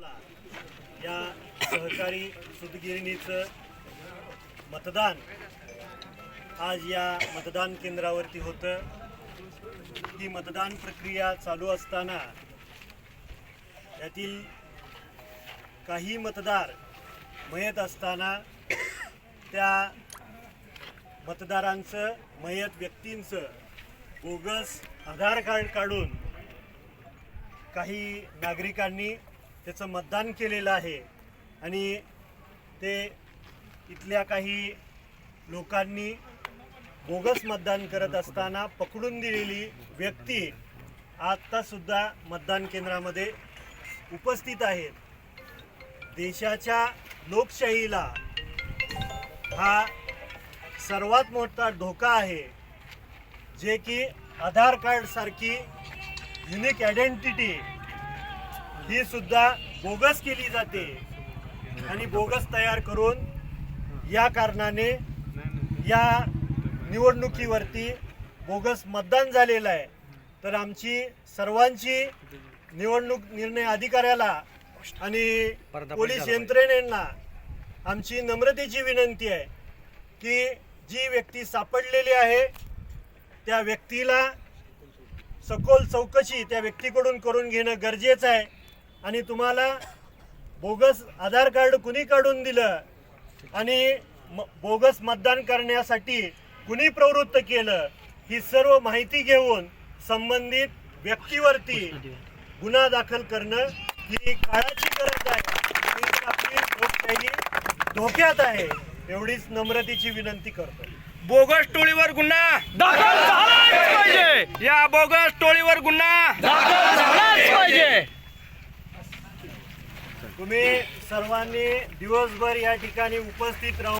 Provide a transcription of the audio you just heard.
या सहकारी सुतगिरणीचं मतदान आज या मतदान केंद्रावरती होतं. ही मतदान प्रक्रिया चालू असताना यातील काही मतदार मयत असताना त्या मतदारांचं मयत व्यक्तींचं बोगस आधार कार्ड काढून काही नागरिकांनी त्याचं मतदान केलेलं आहे. आणि ते इथल्या काही लोकांनी बोगस मतदान करत असताना पकडून दिलेली व्यक्ती आत्तासुद्धा मतदान केंद्रामध्ये उपस्थित आहेत. देशाच्या लोकशाहीला हा सर्वात मोठा धोका आहे. जे की आधार कार्ड सारखी युनिक आयडेंटिटी ही सुद्धा बोगस केली जाते. आणि बोगस तयार करून या कारणाने या निवडणुकीवरती बोगस मतदान झालेलं आहे. तर आमची सर्वांची निवडणूक निर्णय अधिकाऱ्याला आणि पोलीस यंत्रणेला आमची नम्रतेची विनंती आहे की जी व्यक्ती सापडलेली आहे त्या व्यक्तीला सखोल चौकशी त्या व्यक्तीकडून करून घेणं गरजेचं आहे. आणि तुम्हाला बोगस आधार कार्ड कुणी काढून दिलं? आणि म- बोगस मतदान करण्यासाठी कुणी प्रवृत्त केलं? ही सर्व माहिती घेऊन संबंधित व्यक्तीवरती गुन्हा दाखल करणं ही काळाची गरज आहे. आणि आपली लोकशाही धोक्यात आहे एवढीच नम्रतेची विनंती करतो. बोगस टोळीवर गुन्हा दाखल झालाच पाहिजे या बोगस टोळीवर गुन्हा दाखल झालाच पाहिजे तुम्ही सर्वांनी दिवसभर या ठिकाणी उपस्थित राहू